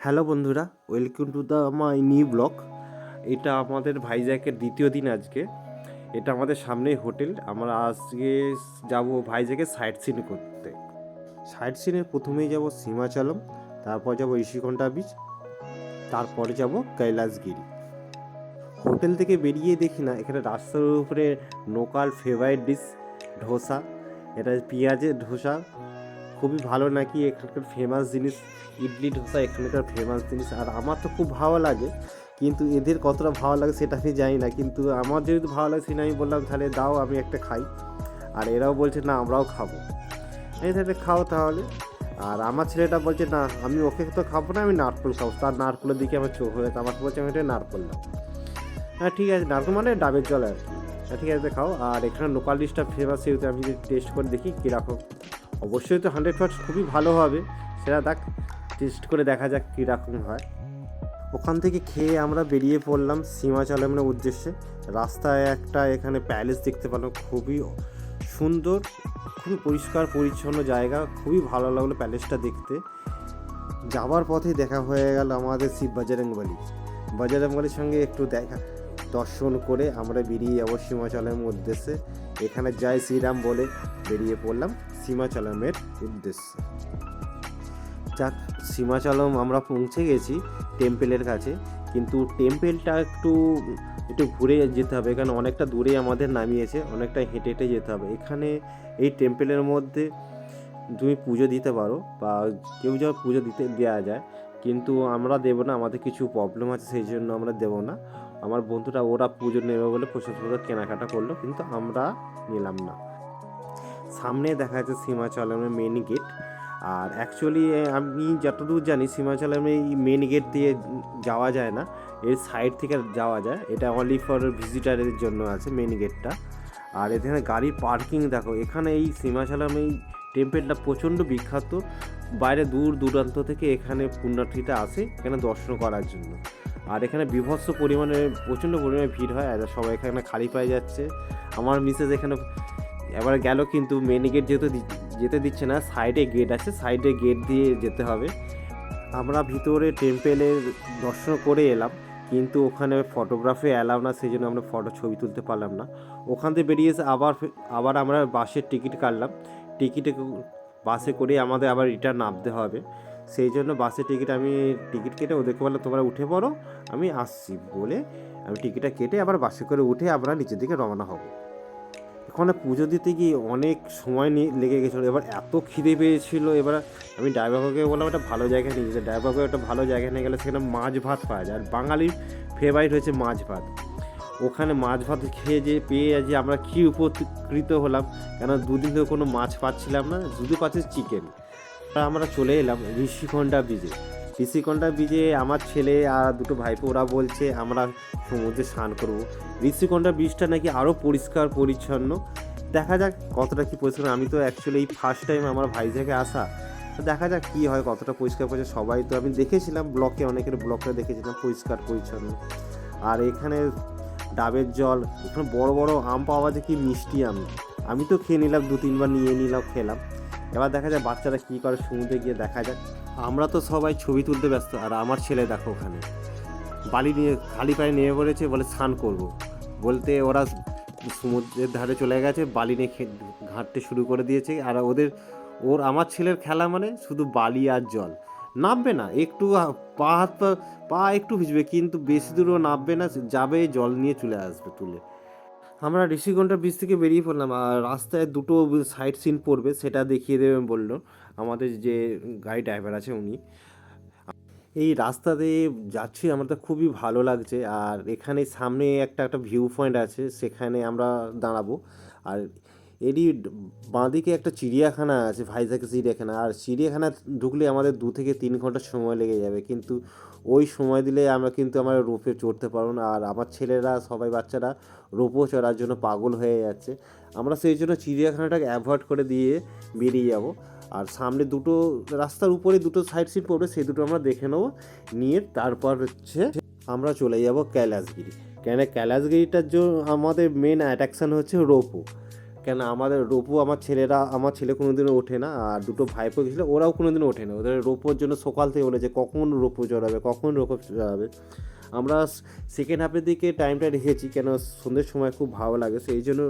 Hello বন্ধুরা welcome to the my new blog এটা আমাদের ভাইজ্যাকের দ্বিতীয় দিন আজকে। এটা আমাদের সামনেই হোটেল। আমরা আজকে যাব ভাইজ্যাকে সাইট সিন করতে। সাইট সিনের প্রথমেই যাব সীমাচলম, তারপর যাব ঋষিকণ্ঠা বিচ তারপরে যাব কৈলাসগিরি। হোটেল থেকে বেরিয়ে দেখি না, এখানে রাস্তার উপরে লোকাল ফেভারিট ডিশ ধোসা। এটা পেঁয়াজের ধোসা খুবই ভালো নাকি এখানকার ফেমাস জিনিস? ইডলি, ধোসা, এখানকার ফেমাস জিনিস। আর আমার তো খুব ভালো লাগে, কিন্তু এদের কতটা ভালো লাগে সেটা আমি জানি না। কিন্তু আমার যেহেতু ভালো লাগে সেটা আমি বললাম, তাহলে দাও, আমি একটা খাই। আর এরাও বলছে, না, আমরাও খাব। এই তাহলে খাও তাহলে। আর আমার ছেলেটা বলছে, না, আমি ওকে তো খাব না, আমি নারকোল খাব। তার নারকোলের দিকে আমার চোখ হয়ে আমার বলছে, আমি এটা নারকোল দাও হ্যাঁ ঠিক আছে, নারকোল মানে ডাবের জল আর কি। হ্যাঁ ঠিক আছে, খাও। আর এখানে লোকাল ডিশটা ফেমাস সেহেতু আমি যদি টেস্ট করে দেখি, কীরকম। অবশ্যই তো হান্ড্রেড পার্সেন্ট খুবই ভালো হবে। সেটা দেখ টেস্ট করে দেখা যাক কীরকম হয়। ওখান থেকে খেয়ে আমরা বেরিয়ে পড়লাম সীমাচলমের উদ্দেশ্যে। রাস্তায় একটা এখানে প্যালেস দেখতে পেলাম, খুবই সুন্দর, খুবই পরিষ্কার, পরিচ্ছন্ন জায়গা, খুবই ভালো লাগল প্যালেসটা দেখতে। যাওয়ার পথে দেখা হয়ে গেল আমাদের শিব বাজারঙ্গবালি বাজারঙ্গবালির সঙ্গে একটু দেখা দর্শন করে আমরা বেরিয়ে যাব সীমাচলমের উদ্দেশ্যে। এখানে জয় শ্রীরাম বলে বেরিয়ে পড়লাম সীমাচলমের উদ্দেশ্যে। যাক, সীমাচলম আমরা পৌঁছে গেছি টেম্পেলের কাছে। কিন্তু টেম্পেলটা একটু একটু ঘুরে যেতে হবে এখানে অনেকটা দূরে আমাদের নামিয়েছে, অনেকটা হেঁটে হেঁটে যেতে হবে। এখানে এই টেম্পেলের মধ্যে তুমি পুজো দিতে পারো বা কেউ যা পুজো দিতে দেওয়া যায়, কিন্তু আমরা দেবো না, আমাদের কিছু প্রবলেম আছে, সেই জন্য আমরা দেবো না। আমার বন্ধুরা ওরা পুজো নেবে বলে প্রচুর কেনাকাটা করল, কিন্তু আমরা নিলাম না। সামনে দেখা যাচ্ছে সীমাচলমের মেন গেট আর অ্যাকচুয়ালি আমি যতদূর জানি সীমাচলমে এই মেন গেট দিয়ে যাওয়া যায় না, এর সাইড থেকে যাওয়া যায়, এটা অনলি ফর ভিজিটারের জন্য আছে মেন গেটটা আর এখানে গাড়ি পার্কিং দেখো, এখানে এই সীমাচলম এই টেম্পেলটা প্রচণ্ড বিখ্যাত, বাইরে দূর দূরান্ত থেকে এখানে পুণ্যার্থীটা আসে, এখানে দর্শন করার জন্য। আর এখানে বিভৎস পরিমাণে, প্রচণ্ড পরিমাণে ভিড় হয়, আর সবাই এখানে খালি পায়ে যাচ্ছে। আমার মিসেস এখানে এবার গেল কিন্তু মেন গেট যেহেতু যেতে দিচ্ছে না সাইডে গেট আছে সাইডে গেট দিয়ে যেতে হবে। আমরা ভিতরে টেম্পেলের দর্শন করে এলাম, কিন্তু ওখানে ফটোগ্রাফি অ্যালাউ না, সেই জন্য আমরা ফটো ছবি তুলতে পারলাম না। ওখান থেকে বেরিয়ে এসে আবার আবার আমরা বাসের টিকিট কাটলাম। টিকিটে বাসে করে আমাদের আবার রিটার্ন নামতে হবে। সেই জন্য বাসের টিকিট আমি, টিকিট কেটে ওদেরকে বললাম, তোমরা উঠে পড়ো, আমি আসছি। বলে আমি টিকিটটা কেটে আবার বাসে করে উঠে আমরা নিচের দিকে রওনা হব। ওখানে পুজো দিতে গিয়ে অনেক সময় নিয়ে লেগে গেছিল। এবার এত খিদে পেয়েছিল। এবার আমি ড্রাইভারকে বললাম, একটা ভালো জায়গায় নিয়ে যেতে। ড্রাইভারকে একটা ভালো জায়গায় নিয়ে গেলে সেখানে মাছ ভাত পাওয়া যায়। আর বাঙালির ফেভারিট হয়েছে মাছ ভাত। ওখানে মাছ ভাত খেয়ে যে, পেয়ে যে আমরা কী উপকৃত হলাম। কেন দুদিন ধরে কোনো মাছ পাচ্ছিলাম না। শুধু পাচ্ছি চিকেন আমরা চলে এলাম ঋষিকণ্ঠা ব্রিজে। ঋষিকণ্ঠা ব্রিজে আমার ছেলে আর দুটো ভাইপো, ওরা বলছে আমরা সমুদ্রে স্নান করব। ঋষিকণ্ঠা ব্রিজটা নাকি আরও পরিষ্কার, পরিচ্ছন্ন। দেখা যাক কতটা কী পরিষ্কার। আমি তো অ্যাকচুয়ালি এই ফার্স্ট টাইম আমার ভাই ভাইজাকে আসা। দেখা যাক কী হয়, কতটা পরিষ্কার, পরিচ্ছন্ন। সবাই তো আমি দেখেছিলাম ব্লকে, অনেকের ব্লকে দেখেছিলাম পরিষ্কার, পরিচ্ছন্ন। আর এখানে ডাবের জল, এখানে বড় বড় আম পাওয়া যায় কি মিষ্টি আম। আমি তো খেয়ে নিলাম দু তিনবার নিয়ে নিলাম, খেলাম। এবার দেখা যায় বাচ্চারা কী করে সমুদ্রে গিয়ে দেখা যাক। আমরা তো সবাই ছবি তুলতে ব্যস্ত, আর আমার ছেলে দেখো ওখানে। বালি নিয়ে, খালি পায়ে নেমে পড়েছে, বলে স্নান করব। বলতে ওরা সমুদ্রের ধারে চলে গেছে, বালি নিয়ে ঘাঁটতে শুরু করে দিয়েছে। আর ওদের, ওর, আমার ছেলের খেলা মানে শুধু বালি আর জল। নামবে না, একটু পা হাত পা পা একটু ভিজবে, কিন্তু বেশি দূরও নামবে না, যাবে, জল নিয়ে চলে আসবে তুলে। আমরা ঋষিকণ্ঠা ব্রিজ থেকে বেরিয়ে পড়লাম, আর রাস্তায় দুটো সাইড সিন পড়বে, সেটা দেখিয়ে দেবেন বলল আমাদের যে গাড়ি ড্রাইভার আছে উনি। এই রাস্তা দিয়ে যাচ্ছি, আমার তো খুবই ভালো লাগছে, আর এখানে সামনে একটা একটা ভিউ পয়েন্ট আছে, সেখানে আমরা দাঁড়াবো। আর এরই বাঁদিকে একটা চিড়িয়াখানা আছে, ভাইজাক চিড়িয়াখানা, আর চিড়িয়াখানা ঢুকলে আমাদের দু থেকে তিন ঘণ্টা সময় লেগে যাবে, কিন্তু ওই সময় দিলে আমরা কিন্তু আমরা রোপে চড়তে পারব না। আর আমার ছেলেরা, সবাই বাচ্চারা রোপও চড়ার জন্য পাগল হয়ে যাচ্ছে। আমরা সেই জন্য চিড়িয়াখানাটাকে অ্যাভয়েড করে দিয়ে বেরিয়ে যাব। আর সামনে দুটো, রাস্তার উপরে দুটো সাইড সিট পড়বে, সেই দুটো আমরা দেখে নেব। নিয়ে তারপর হচ্ছে আমরা চলে যাব কৈলাসগিরি কেন কৈলাসগিরিটার জন্য আমাদের মেন অ্যাট্রাকশান হচ্ছে রোপো। কেন আমাদের রোপো, আমার ছেলেরা, আমার ছেলে কোনোদিনও ওঠে না, আর দুটো ভাইপো গেছিল, ওরাও কোনোদিনও ওঠে না ওদের রোপোর জন্য সকাল থেকে বলেছে, কখন রোপো চড়াবে কখন রোপো চড়াবে আমরা সেকেন্ড হাফের দিকে টাইমটা রেখেছি কেন সন্ধ্যের সময় খুব ভালো লাগে, সেই জন্য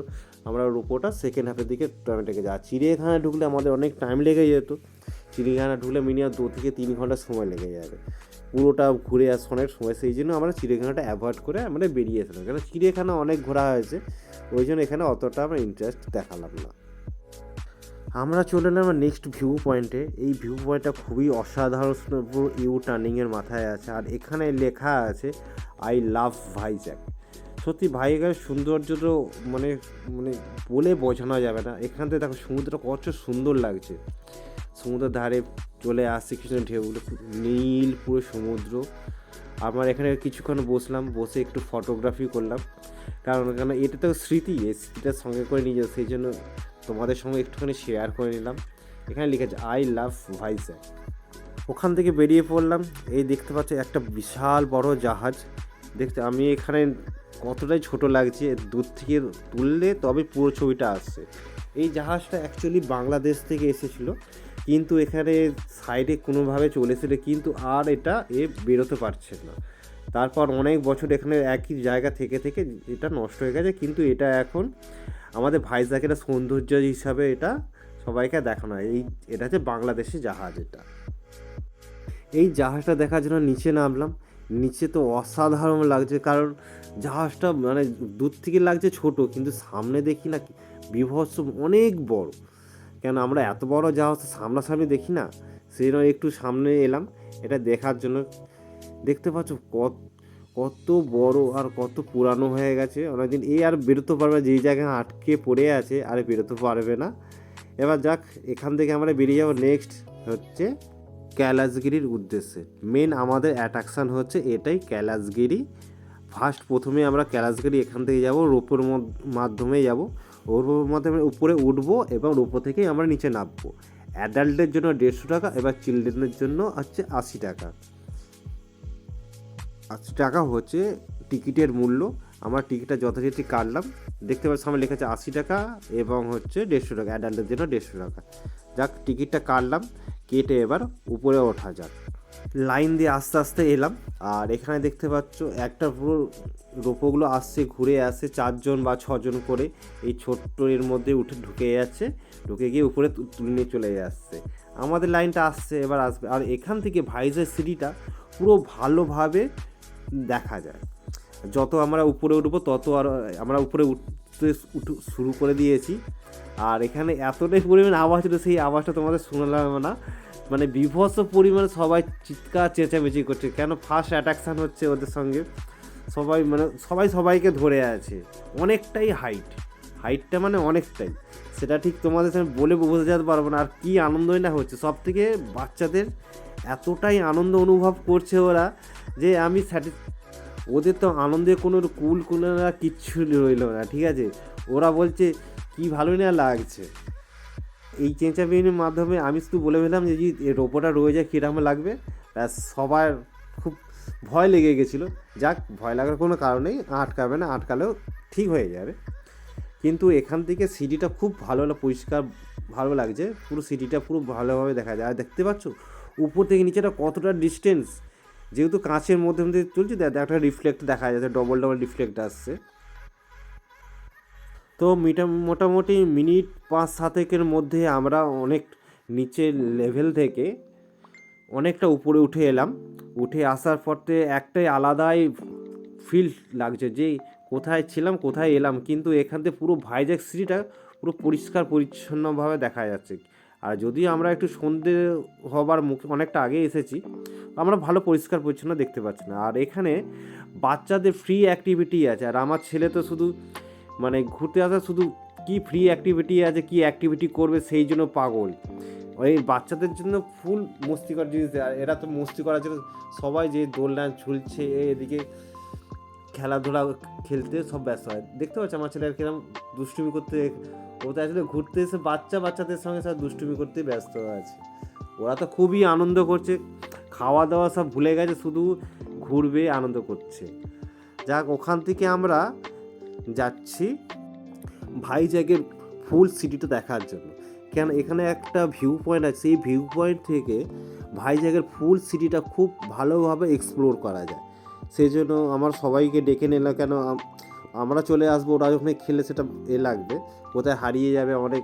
আমরা রোপোটা সেকেন্ড হাফের দিকে টাইমটা রেখেছি আর চিড়িয়াখানা ঢুকলে আমাদের অনেক টাইম লেগে যেত চিড়িয়াখানা ঢুকলে মিনিমাম দু থেকে তিন ঘণ্টা সময় লেগে যাবে। পুরোটা ঘুরে আসছে অনেক সময়। সেই জন্য আমরা চিড়িয়াখানাটা অ্যাভয়েড করে আমরা বেরিয়ে এসেছিলাম। কেন চিড়িয়াখানা অনেক ঘোরা হয়েছে, ওই জন্য এখানে অতটা আমরা ইন্টারেস্ট দেখালাম না। আমরা চলে এলাম নেক্সট ভিউ পয়েন্টে এই ভিউ পয়েন্টটা খুবই অসাধারণ, পুরো ইউ টার্নিংয়ের মাথায় আছে। আর এখানে লেখা আছে আই লাভ ভাইজ্যাক সত্যি ভাইজ্যাকের সৌন্দর্য তো মানে মানে বলে বোঝানো যাবে না। এখান থেকে দেখো সমুদ্র কত সুন্দর লাগছে। সমুদ্রের ধারে চলে আসছে কিছু ঢেউগুলো নীল পুরো সমুদ্র। আমার এখানে কিছুক্ষণ বসলাম, বসে একটু ফটোগ্রাফি করলাম। কারণ কেন এটা তো স্মৃতি, এই স্মৃতিটার সঙ্গে করে নিয়ে যাও, সেই জন্য তোমাদের সঙ্গে একটুখানি শেয়ার করে নিলাম। এখানে লিখেছে আই লাভ ভাইজ্যাক ওখান থেকে বেরিয়ে পড়লাম, এই দেখতে পাচ্ছি একটা বিশাল বড় জাহাজ। দেখতে, আমি এখানে কতটাই ছোট লাগছে দূর থেকে তুললে তবে পুরো ছবিটা আসছে। এই জাহাজটা অ্যাকচুয়ালি বাংলাদেশ থেকে এসেছিল, কিন্তু এখানে সাইডে কোনোভাবে চলে এসেছিল, কিন্তু আর এটা এ বেরোতে পারছে না। তারপর অনেক বছর এখানে একই জায়গা থেকে থেকে এটা নষ্ট হয়ে গেছে, কিন্তু এটা এখন আমাদের ভাইজাকের সৌন্দর্য হিসাবে এটা সবাইকে দেখানো হয়। এই, এটা হচ্ছে বাংলাদেশি জাহাজ এটা। এই জাহাজটা দেখার জন্য নিচে নামলাম। নিচে তো অসাধারণ লাগছে, কারণ জাহাজটা মানে দূর থেকে লাগছে ছোট, কিন্তু সামনে দেখি না, বিভৎস, অনেক বড়। কেন আমরা এত বড় জাহাজ সামনাসামনি দেখি না? সেই জন্য একটু সামনে এলাম, এটা দেখার জন্য। দেখতে পাচ্ছ কত কত বড় আর কত পুরানো হয়ে গেছে। অনেকদিন এই আর বেরোতে পারবে যেই জায়গায় আটকে পড়ে আছে, আর বেরোতে পারবে না। এবার যাক, এখান থেকে আমরা বেরিয়ে যাব। নেক্সট হচ্ছে কৈলাসগিরির উদ্দেশ্যে। মেন আমাদের অ্যাট্রাকশান হচ্ছে এটাই কৈলাসগিরি ফার্স্ট প্রথমে আমরা কৈলাসগিরি এখান থেকে যাব, রোপোর মাধ্যমে যাব। ওর মাধ্যমে উপরে উঠবো এবং রোপো থেকেই আমরা নিচে নামবো। অ্যাডাল্টের জন্য দেড়শো টাকা এবার চিলড্রেনের জন্য হচ্ছে আশি টাকা। আশি টাকা হচ্ছে টিকিটের মূল্য। আমার টিকিটটা যথারীতি কাটলাম। দেখতে পাচ্ছি, সামনে লেখা আছে আশি টাকা এবং হচ্ছে দেড়শো টাকা। অ্যাডাল্টের জন্য দেড়শো টাকা। যাক, টিকিটটা কাটলাম, কেটে এবার উপরে ওঠা যাক। লাইন দিয়ে আস্তে আস্তে এলাম, আর এখানে দেখতে পাচ্ছ একটা পুরো রোপোগুলো আসছে, ঘুরে আসছে, চারজন বা ছজন করে এই ছোট্ট এর মধ্যে উঠে ঢুকে যাচ্ছে, ঢুকে গিয়ে উপরে তুলে নিয়ে চলে যাচ্ছে। আমাদের লাইনটা আসছে, এবার আসবে। আর এখান থেকে ভাইজের সিঁড়িটা পুরো ভালোভাবে দেখা যায়। যত আমরা উপরে উঠবো, তত আর আমরা উপরে উঠতে উঠু- শুরু করে দিয়েছি। আর এখানে এতটাই পরিমাণ আওয়াজ হলো সেই আওয়াজটা তোমাদের শোনালাম না। মানে বিভৎস পরিমাণে সবাই চিৎকার, চেঁচামেচি করছে। কেন ফার্স্ট অ্যাট্রাকশান হচ্ছে ওদের সঙ্গে? সবাই মানে সবাই সবাইকে ধরে আছে। অনেকটাই হাইট হাইটটা মানে অনেকটাই। সেটা ঠিক তোমাদের সামনে বলে বোঝাতে পারব না। আর কী আনন্দই না হচ্ছে। সব থেকে বাচ্চাদের এতটাই আনন্দ অনুভব করছে ওরা যে আমি স্যাটি ওদের তো আনন্দে কোনো কুল কুলনা কিচ্ছু রইল না, ঠিক আছে? ওরা বলছে, কি ভালোই না লাগছে? এই চেঁচা চেঁচামেচির মাধ্যমে আমি শুধু বলে ফেলাম যে যদি এর ওপরটা রয়ে যায় কীরকম লাগবে? ব্যাস, সবার খুব ভয় লেগে গেছিল। যাক, ভয় লাগার কোনো কারণ নেই, আটকাবে না, আটকালেও ঠিক হয়ে যাবে। কিন্তু এখান থেকে সিডিটা খুব ভালো পরিষ্কার ভালো লাগছে। পুরো সিডিটা পুরো ভালোভাবে দেখা যায়। আর দেখতে পাচ্ছ, উপর থেকে নিচেটা কতটা ডিস্টেন্স যেহেতু কাঁচের মধ্যে মধ্যে চলছে একটা রিফ্লেক্ট দেখা যাচ্ছে ডবল ডবল রিফ্লেক্ট আসছে। তো মিটা মোটামুটি মিনিট পাঁচ সাতেকের মধ্যে আমরা অনেক নিচের লেভেল থেকে অনেকটা উপরে উঠে এলাম। উঠে আসার পরতে একটাই আলাদাই ফিল লাগছে যে কোথায় ছিলাম, কোথায় এলাম। কিন্তু এখান থেকে পুরো ভাইজ্যাক সিটিটা পুরো পরিষ্কার, পরিচ্ছন্নভাবে দেখা যাচ্ছে। আর যদি আমরা একটু সন্ধে হবার মুখে অনেকটা আগে এসেছি আমরা ভালো পরিষ্কার পরিচ্ছন্ন দেখতে পাচ্ছি না। আর এখানে বাচ্চাদের ফ্রি অ্যাক্টিভিটি আছে। আর আমার ছেলে তো শুধু মানে ঘুরতে আসা শুধু কি ফ্রি অ্যাক্টিভিটি আছে, কি অ্যাক্টিভিটি করবে সেই জন্য পাগল। ওই বাচ্চাদের জন্য ফুল মস্তি করার জিনিস এরা তো মস্তি করার জন্য সবাই যে দোলনা ঝুলছে, এদিকে খেলাধুলা খেলতে সব ব্যস্ত হয়। দেখতে পাচ্ছ আমার ছেলে কীরকম দুষ্টুমি করতে ও তো আসলে ঘুরতে এসে বাচ্চা বাচ্চাদের সঙ্গে সব দুষ্টুমি করতে ব্যস্ত আছে। ওরা তো খুবই আনন্দ করছে। খাওয়া দাওয়া সব ভুলে গেছে, শুধু ঘুরবে, আনন্দ করছে। যাক, ওখান থেকে আমরা যাচ্ছি ভাইজ্যাগের ফুল সিটিটা দেখার জন্য। কেন, এখানে একটা ভিউ পয়েন্ট আছে। সেই ভিউ পয়েন্ট থেকে ভাইজ্যাগের ফুল সিটিটা খুব ভালোভাবে এক্সপ্লোর করা যায়। সেই জন্য আমার সবাইকে ডেকে নিলাম, কেন আমরা চলে আসব, ওরা যখন খেলে সেটা এ লাগবে। কোথায় হারিয়ে যাবে, অনেক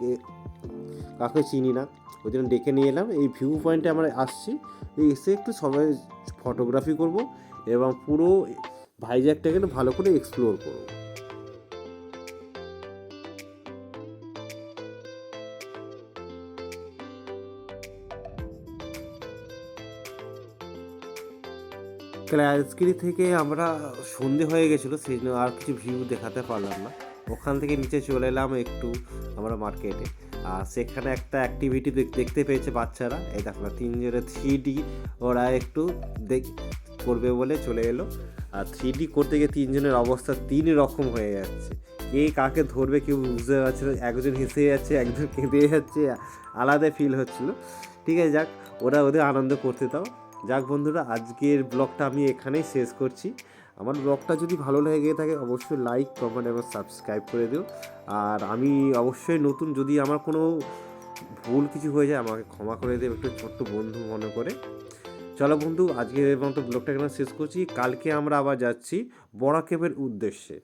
কাউকে চিনি না। ওই জন্য ডেকে নিয়ে এলাম। এই ভিউ পয়েন্টে আমরা আসছি। এসে একটু সবাই ফটোগ্রাফি করব এবং পুরো ভাইজ্যাগটাকে না ভালো করে এক্সপ্লোর করব। ক্লাসগিরি থেকে আমরা সন্ধে হয়ে গেছিল, সেই জন্য আর কিছু ভিউ দেখাতে পারলাম না। ওখান থেকে নিচে চলে এলাম একটু আমরা মার্কেটে সেখানে একটা অ্যাক্টিভিটি দেখতে পেয়েছে বাচ্চারা। এই দেখো না, তিনজনে থ্রি ডি ওরা একটু দেখ, করবে বলে চলে এলো। আর থ্রি ডি করতে গিয়ে তিনজনের অবস্থা তিন রকম হয়ে যাচ্ছে। কে কাকে ধরবে কেউ বুঝতে পারছে না, একজন হেসে যাচ্ছে, একজন কেঁদে যাচ্ছে, আলাদা ফিল হচ্ছিল। ঠিক আছে, যাক, ওরা ওদের আনন্দ করতে দাও। যাক বন্ধুরা, আজকের ব্লগটা আমি এখানেই শেষ করছি। আমার ব্লগটা যদি ভালো লেগে থাকে অবশ্যই লাইক কমেন্ট এবং সাবস্ক্রাইব করে দিও। আর আমি অবশ্যই নতুন যদি আমার কোনো ভুল কিছু হয়ে যায় আমাকে ক্ষমা করে দেবে একটু ছোট্ট বন্ধু মনে করে। চলো বন্ধু, আজকের মতো ব্লগটা এখানে শেষ করছি। কালকে আমরা আবার যাচ্ছি বড়া কেবের উদ্দেশ্যে।